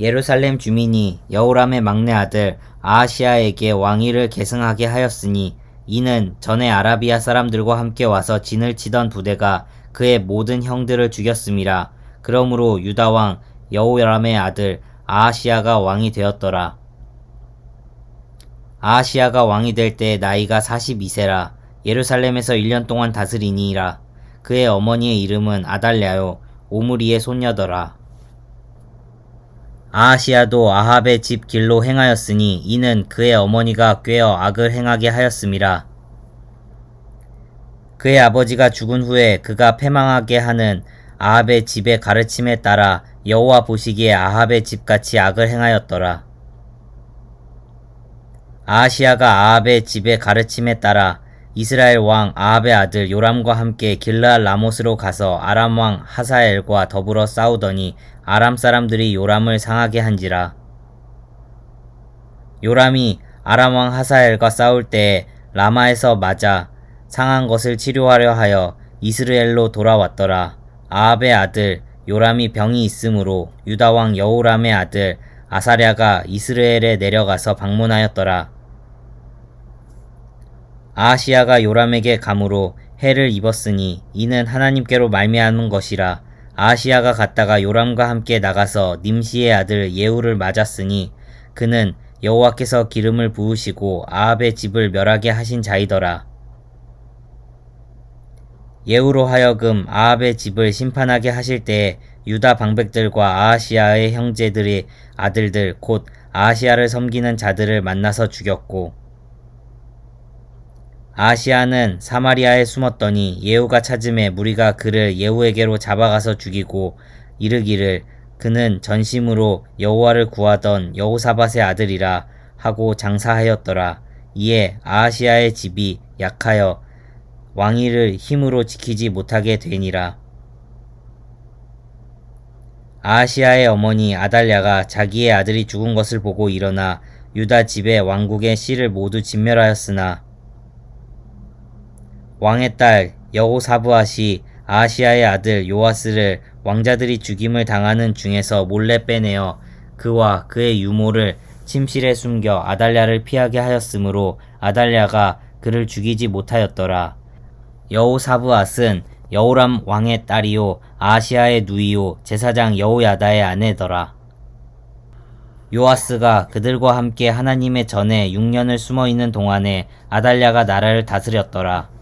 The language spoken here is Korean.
예루살렘 주민이 여호람의 막내 아들 아하시아에게 왕위를 계승하게 하였으니 이는 전에 아라비아 사람들과 함께 와서 진을 치던 부대가 그의 모든 형들을 죽였음이라. 그러므로 유다 왕 여호람의 아들 아하시아가 왕이 되었더라. 아하시아가 왕이 될 때 나이가 42세라. 예루살렘에서 1년 동안 다스리니라. 그의 어머니의 이름은 아달랴요 오므리의 손녀더라. 아하시아도 아합의 집 길로 행하였으니 이는 그의 어머니가 꾀어 악을 행하게 하였음이라. 그의 아버지가 죽은 후에 그가 패망하게 하는 아합의 집의 가르침에 따라 여호와 보시기에 아합의 집같이 악을 행하였더라. 아하시아가 아합의 집의 가르침에 따라 이스라엘 왕 아합의 아들 요람과 함께 길르앗 라못으로 가서 아람 왕 하사엘과 더불어 싸우더니 아람 사람들이 요람을 상하게 한지라. 요람이 아람 왕 하사엘과 싸울 때에 라마에서 맞아 상한 것을 치료하려 하여 이스라엘로 돌아왔더라. 아합의 아들 요람이 병이 있으므로 유다 왕 여호람의 아들 아사랴가 이스라엘에 내려가서 방문하였더라. 아하시아가 요람에게 감으로 해를 입었으니 이는 하나님께로 말미암은 것이라. 아하시아가 갔다가 요람과 함께 나가서 님시의 아들 예후를 맞았으니 그는 여호와께서 기름을 부으시고 아합의 집을 멸하게 하신 자이더라. 예후로 하여금 아합의 집을 심판하게 하실 때에 유다 방백들과 아하시아의 형제들의 아들들 곧 아하시아를 섬기는 자들을 만나서 죽였고 아시아는 사마리아에 숨었더니 예후가 찾음에 무리가 그를 예후에게로 잡아가서 죽이고 이르기를 그는 전심으로 여호와를 구하던 여호사밧의 아들이라 하고 장사하였더라. 이에 아하시아의 집이 약하여 왕위를 힘으로 지키지 못하게 되니라. 아하시아의 어머니 아달랴가 자기의 아들이 죽은 것을 보고 일어나 유다 집의 왕국의 씨를 모두 진멸하였으나 왕의 딸 여호사부앗이 아하시아의 아들 요아스를 왕자들이 죽임을 당하는 중에서 몰래 빼내어 그와 그의 유모를 침실에 숨겨 아달랴를 피하게 하였으므로 아달랴가 그를 죽이지 못하였더라. 여호사부앗은 여호람 왕의 딸이요 아하시아의 누이요 제사장 여호야다의 아내더라. 요아스가 그들과 함께 하나님의 전에 6년을 숨어 있는 동안에 아달랴가 나라를 다스렸더라.